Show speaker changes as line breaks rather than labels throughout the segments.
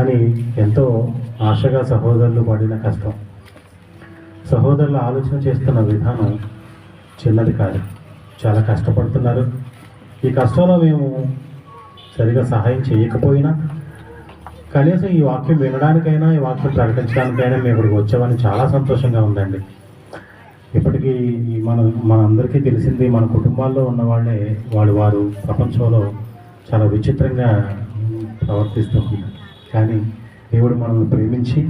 అని ఎంతో ఆశగా సహోదరులు పడిన కష్టం. సహోదరులు ఆలోచన చేస్తున్న విధానం చిన్నది కాదు. చాలా కష్టపడుతున్నారు. ఈ కష్టంలో మేము సరిగా సహాయం చేయకపోయినా కనీసం ఈ వాక్యం వినడానికైనా ఈ వాక్యం ప్రకటించడానికైనా మేము ఇక్కడికి వచ్చామని చాలా సంతోషంగా ఉందండి. ఇప్పటికీ మన మనందరికీ తెలిసింది మన కుటుంబాల్లో ఉన్న వాళ్ళే వాళ్ళు వారు ప్రపంచంలో చాలా విచిత్రంగా ప్రవర్తిస్తూ ఉన్నారు. కానీ దేవుడు మనల్ని ప్రేమించి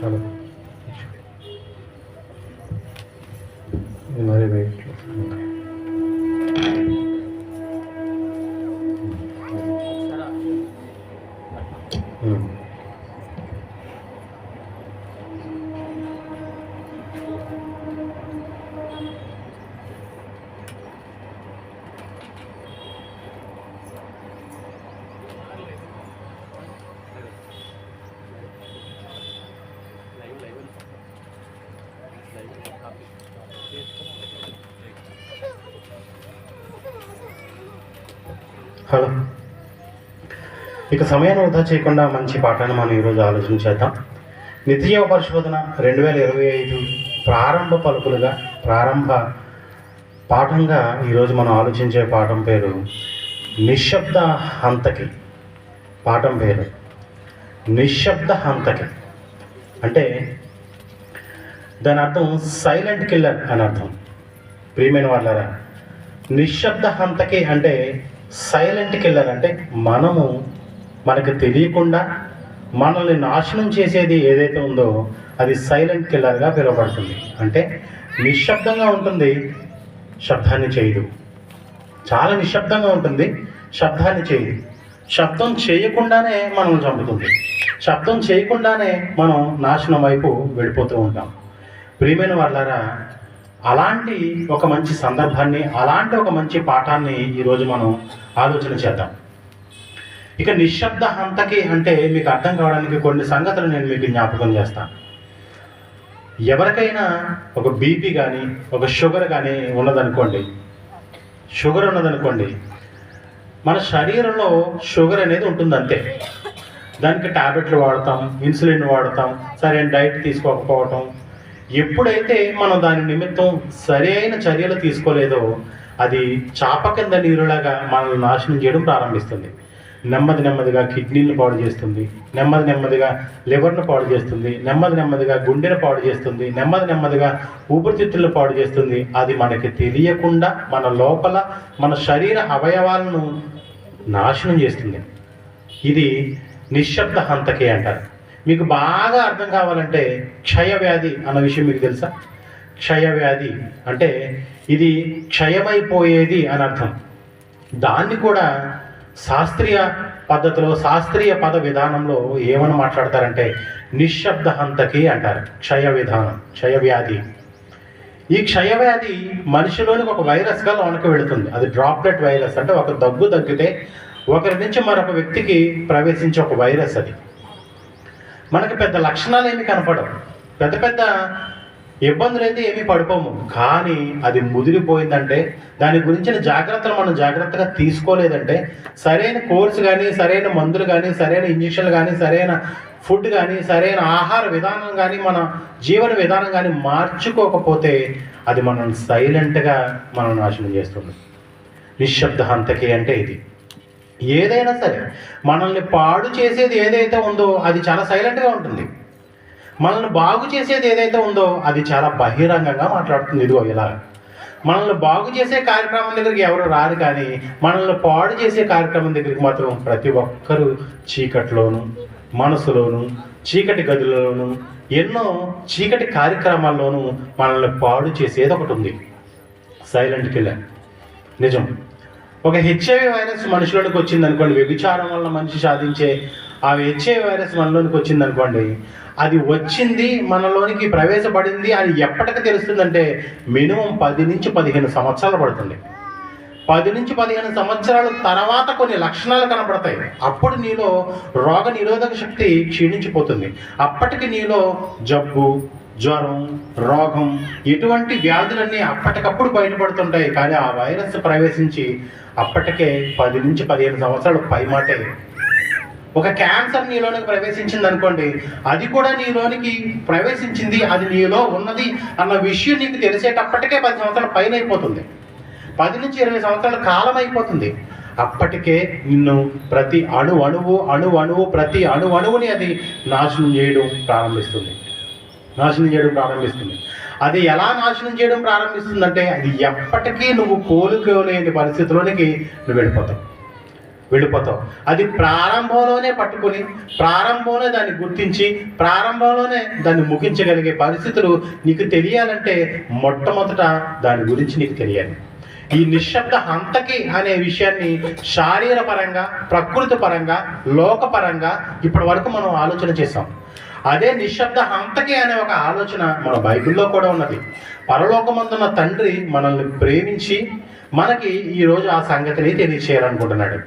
హలో హలో. ఇక సమయాన్ని వృధా చేయకుండా మంచి పాఠాన్ని మనం ఈరోజు ఆలోచించేద్దాం నిత్య పరిశోధన రెండు వేల ఇరవై ఐదు ప్రారంభ పలుకులుగా ప్రారంభ పాఠంగా ఈరోజు మనం ఆలోచించే పాఠం పేరు నిశ్శబ్ద హంతకి. పాఠం పేరు నిశ్శబ్ద హంతకి. అంటే దాని అర్థం సైలెంట్ కిల్లర్ అని అర్థం. ప్రియమైన వాళ్ళరా నిశ్శబ్ద హంతకి అంటే సైలెంట్ కిల్లర్ అంటే మనము మనకు తెలియకుండా మనల్ని నాశనం చేసేది ఏదైతే ఉందో అది సైలెంట్ కిల్లర్గా పిలువబడుతుంది. అంటే నిశ్శబ్దంగా ఉంటుంది శబ్దాన్ని చేయదు. చాలా నిశ్శబ్దంగా ఉంటుంది శబ్దాన్ని చేయదు. శబ్దం చేయకుండానే మనం చంపుతుంది. శబ్దం చేయకుండానే మనం నాశనం వైపు వెళ్ళిపోతూ ఉంటాం. ప్రియమైన వాళ్ళారా అలాంటి ఒక మంచి సందర్భాన్ని అలాంటి ఒక మంచి పాఠాన్ని ఈరోజు మనం ఆలోచన చేద్దాం. ఇక నిశ్శబ్ద హంతకి అంటే మీకు అర్థం కావడానికి కొన్ని సంగతులు నేను మీకు జ్ఞాపకం చేస్తాను ఎవరికైనా ఒక బీపీ కానీ ఒక షుగర్ కానీ ఉన్నదనుకోండి షుగర్ ఉన్నదనుకోండి మన శరీరంలో షుగర్ అనేది ఉంటుంది అంతే దానికి టాబ్లెట్లు వాడతాం ఇన్సులిన్ వాడతాం సరైన డైట్ తీసుకోకపోవటం ఎప్పుడైతే మనం దాని నిమిత్తం సరైన చర్యలు తీసుకోలేదో అది చాప కింద నీరులాగా మనల్ని నాశనం చేయడం ప్రారంభిస్తుంది. నెమ్మది నెమ్మదిగా కిడ్నీలను పాడు చేస్తుంది. నెమ్మది నెమ్మదిగా లివర్ను పాడు చేస్తుంది. నెమ్మది నెమ్మదిగా గుండెను పాడు చేస్తుంది. నెమ్మది నెమ్మదిగా ఊపిరితిత్తులను పాడు చేస్తుంది. అది మనకి తెలియకుండా మన లోపల మన శరీర అవయవాలను నాశనం చేస్తుంది. ఇది నిశ్శబ్ద హంతకే అంటారు. మీకు బాగా అర్థం కావాలంటే క్షయవ్యాధి అన్న విషయం మీకు తెలుసా? క్షయవ్యాధి అంటే ఇది క్షయమైపోయేది అని అర్థం. దాన్ని కూడా శాస్త్రీయ పద్ధతిలో శాస్త్రీయ పద విధానంలో ఏమని మాట్లాడతారంటే నిశ్శబ్ద హంతకి అంటారు. క్షయ విధానం క్షయవ్యాధి ఈ క్షయవ్యాధి మనిషిలోనికి ఒక వైరస్గా లోనకి వెళుతుంది. అది డ్రాప్లెట్ వైరస్ అంటే ఒక దగ్గు దగ్గితే ఒకరి నుంచి మరొక వ్యక్తికి ప్రవేశించే ఒక వైరస్ అది. మనకు పెద్ద లక్షణాలు ఏమి కనపడవు. పెద్ద పెద్ద ఇబ్బందులు అయితే ఏమీ పడిపోము. కానీ అది ముదిరిపోయిందంటే దాని గురించిన జాగ్రత్తలు మనం జాగ్రత్తగా తీసుకోలేదంటే సరైన కోర్సు కానీ సరైన మందులు కానీ సరైన ఇంజక్షన్లు కానీ సరైన ఫుడ్ కానీ సరైన ఆహార విధానం కానీ మన జీవన విధానం కానీ మార్చుకోకపోతే అది మనం సైలెంట్గా మనం నాశనం చేస్తుంది. నిశ్శబ్ద హంతకి అంటే ఇది. ఏదైనా సరే మనల్ని పాడు చేసేది ఏదైతే ఉందో అది చాలా సైలెంట్గా ఉంటుంది. మనల్ని బాగు చేసేది ఏదైతే ఉందో అది చాలా బహిరంగంగా మాట్లాడుతుంది. ఇదిగో ఇలా. మనల్ని బాగు చేసే కార్యక్రమం దగ్గరికి ఎవరు రారు కానీ మనల్ని పాడు చేసే కార్యక్రమం దగ్గరికి మాత్రం ప్రతి ఒక్కరూ చీకట్లోను మనసులోను చీకటి గదులలోను ఎన్నో చీకటి కార్యక్రమాల్లోనూ మనల్ని పాడు చేసేది ఒకటి ఉంది. సైలెంట్ కిల్లర్ నిజం. ఒక హెచ్ఐవి వైరస్ మనుషులోనికి వచ్చింది అనుకోండి వ్యభిచారం వల్ల మనిషి సాధించే ఆ హెచ్ఐవి వైరస్ మనలోనికి వచ్చింది అనుకోండి అది వచ్చింది మనలోనికి ప్రవేశపడింది అని ఎప్పటికి తెలుస్తుందంటే మినిమం పది నుంచి పదిహేను సంవత్సరాలు పడుతుంది. పది నుంచి పదిహేను సంవత్సరాల తర్వాత కొన్ని లక్షణాలు కనబడతాయి. అప్పుడు నీలో రోగ నిరోధక శక్తి క్షీణించిపోతుంది. అప్పటికి నీలో జబ్బు జ్వరం రోగం ఎటువంటి వ్యాధులన్నీ అప్పటికప్పుడు బయటపడుతుంటాయి. కానీ ఆ వైరస్ ప్రవేశించి అప్పటికే పది నుంచి పదిహేను సంవత్సరాలు పైమాటే. ఒక క్యాన్సర్ నీలోనికి ప్రవేశించింది అనుకోండి అది కూడా నీలోనికి ప్రవేశించింది అది నీలో ఉన్నది అన్న విషయం నీకు తెలిసేటప్పటికే పది సంవత్సరాల పైన అయిపోతుంది పది నుంచి ఇరవై సంవత్సరాల కాలం అయిపోతుంది అప్పటికే నిన్ను ప్రతి అణు అణువు అణు అణువు ప్రతి అణు అణువుని అది నాశనం చేయడం ప్రారంభిస్తుంది. నాశనం చేయడం ప్రారంభిస్తుంది. అది ఎలా నాశనం చేయడం ప్రారంభిస్తుందంటే అది ఎప్పటికీ నువ్వు కోలుకోలేని పరిస్థితిలోనికి నువ్వు వెళ్ళిపోతావు. వెళ్ళిపోతావు. అది ప్రారంభంలోనే పట్టుకొని ప్రారంభంలోనే దాన్ని గుర్తించి ప్రారంభంలోనే దాన్ని ముగించగలిగే పరిస్థితులు నీకు తెలియాలంటే మొట్టమొదట దాని గురించి నీకు తెలియాలి. ఈ నిశ్శబ్ద హంతకి అనే విషయాన్ని శారీర పరంగా ప్రకృతి పరంగా లోకపరంగా ఇప్పటి వరకు మనం ఆలోచన చేసాం అదే నిశ్శబ్ద హంతకి అనే ఒక ఆలోచన మన బైబిల్లో కూడా ఉన్నది. పరలోకమందున్న తండ్రి మనల్ని ప్రేమించి మనకి ఈరోజు ఆ సంగతిని తెలియచేయాలనుకుంటున్నాడు.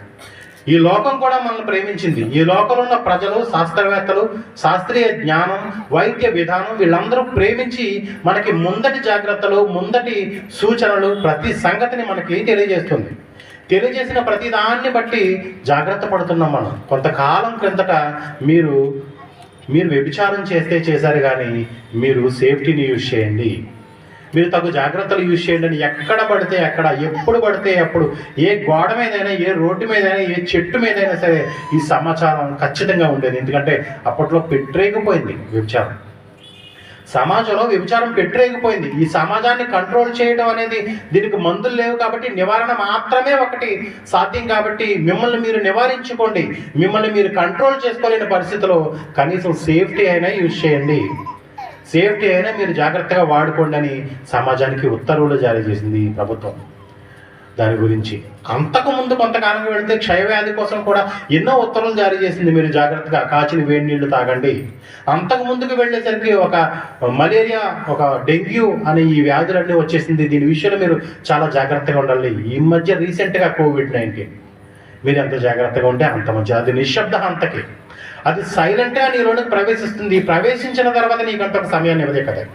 ఈ లోకం కూడా మనల్ని ప్రేమించింది. ఈ లోకంలో ఉన్న ప్రజలు శాస్త్రవేత్తలు శాస్త్రీయ జ్ఞానం వైద్య విధానం వీళ్ళందరూ ప్రేమించి మనకి ముందటి జాగ్రత్తలు ముందటి సూచనలు ప్రతి సంగతిని మనకి తెలియజేస్తుంది. తెలియజేసిన ప్రతి దాన్ని బట్టి జాగ్రత్త పడుతున్నాం మనం. కొంతకాలం క్రిందట మీరు మీరు వ్యభిచారం చేస్తే చేశారు కానీ మీరు సేఫ్టీని యూజ్ చేయండి. మీరు తగు జాగ్రత్తలు యూజ్ చేయండి అని ఎక్కడ పడితే ఎక్కడ ఎప్పుడు పడితే అప్పుడు ఏ గోడ మీదైనా ఏ రోడ్డు మీదైనా ఏ చెట్టు మీదైనా సరే ఈ సమాచారం ఖచ్చితంగా ఉండేది. ఎందుకంటే అప్పట్లో పెట్టరేగిపోయింది వ్యభిచారం సమాజంలో వ్యభిచారం పెట్టరేగిపోయింది. ఈ సమాజాన్ని కంట్రోల్ చేయడం అనేది దీనికి మందులు లేవు కాబట్టి నివారణ మాత్రమే ఒకటి సాధ్యం కాబట్టి మిమ్మల్ని మీరు నివారించుకోండి. మిమ్మల్ని మీరు కంట్రోల్ చేసుకోలేని పరిస్థితిలో కనీసం సేఫ్టీ అయినా యూజ్ చేయండి. సేఫ్టీ అయినా మీరు జాగ్రత్తగా వాడుకోండి అని సమాజానికి ఉత్తర్వులు జారీ చేసింది ప్రభుత్వం. దాని గురించి అంతకు ముందు కొంతకాలం వెళితే క్షయవ్యాధి కోసం కూడా ఎన్నో ఉత్తర్వులు జారీ చేసింది. మీరు జాగ్రత్తగా కాచిన వేడి నీళ్ళు తాగండి. అంతకు ముందుకు వెళ్ళేసరికి ఒక మలేరియా ఒక డెంగ్యూ అనే ఈ వ్యాధులన్నీ వచ్చేసింది. దీని విషయంలో మీరు చాలా జాగ్రత్తగా ఉండాలి. ఈ మధ్య రీసెంట్గా కోవిడ్ నైన్టీన్. మీరు ఎంత జాగ్రత్తగా ఉంటే అంత మంచి అది నిశ్శబ్ద అంతకి అది సైలెంట్గా నీలోనికి ప్రవేశిస్తుంది. ప్రవేశించిన తర్వాత నీకంత ఒక సమయాన్ని ఇవ్వదే కదా.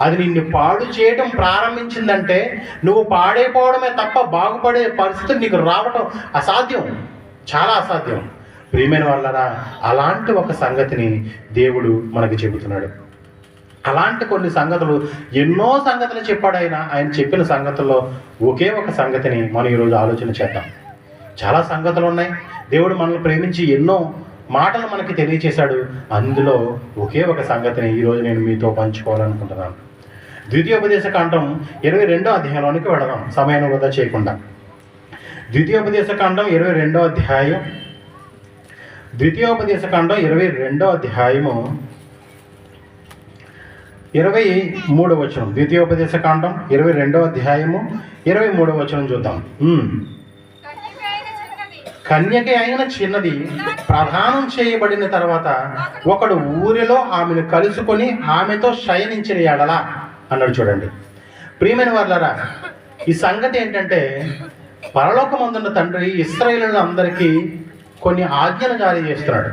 అది నిన్ను పాడు చేయడం ప్రారంభించిందంటే నువ్వు పాడైపోవడమే తప్ప బాగుపడే పరిస్థితి నీకు రావటం అసాధ్యం. చాలా అసాధ్యం. ప్రియమైన వాళ్ళరా అలాంటి ఒక సంగతిని దేవుడు మనకు చెబుతున్నాడు. అలాంటి కొన్ని సంగతులు ఎన్నో సంగతులు చెప్పాడు ఆయన ఆయన చెప్పిన సంగతుల్లో ఒకే ఒక సంగతిని మనం ఈరోజు ఆలోచన చేద్దాం. చాలా సంగతులు ఉన్నాయి. దేవుడు మనల్ని ప్రేమించి ఎన్నో మాటలు మనకి తెలియచేశాడు. అందులో ఒకే ఒక సంగతిని ఈరోజు నేను మీతో పంచుకోవాలనుకుంటున్నాను. ద్వితీయోపదేశ కాండం ఇరవై రెండో అధ్యాయంలోనికి వెళదాం సమయాన్ని వృధా చేయకుండా. ద్వితీయోపదేశ కాండం ఇరవై రెండో అధ్యాయం. ద్వితీయోపదేశ కాండం ఇరవై రెండో అధ్యాయము ఇరవై మూడో వచనం. ద్వితీయోపదేశ కాండం ఇరవై రెండో అధ్యాయము ఇరవై మూడో వచనం చూద్దాం. కన్యకి అయిన చిన్నది ప్రధానం చేయబడిన తర్వాత ఒకడు ఊరిలో ఆమెను కలుసుకొని ఆమెతో శయనించిన ఎడలా అన్నాడు చూడండి. ప్రియమైన వాళ్ళరా ఈ సంగతి ఏంటంటే పరలోకమందున్న తండ్రి ఇస్రాయేలు అందరికీ కొన్ని ఆజ్ఞలు జారీ చేస్తున్నాడు.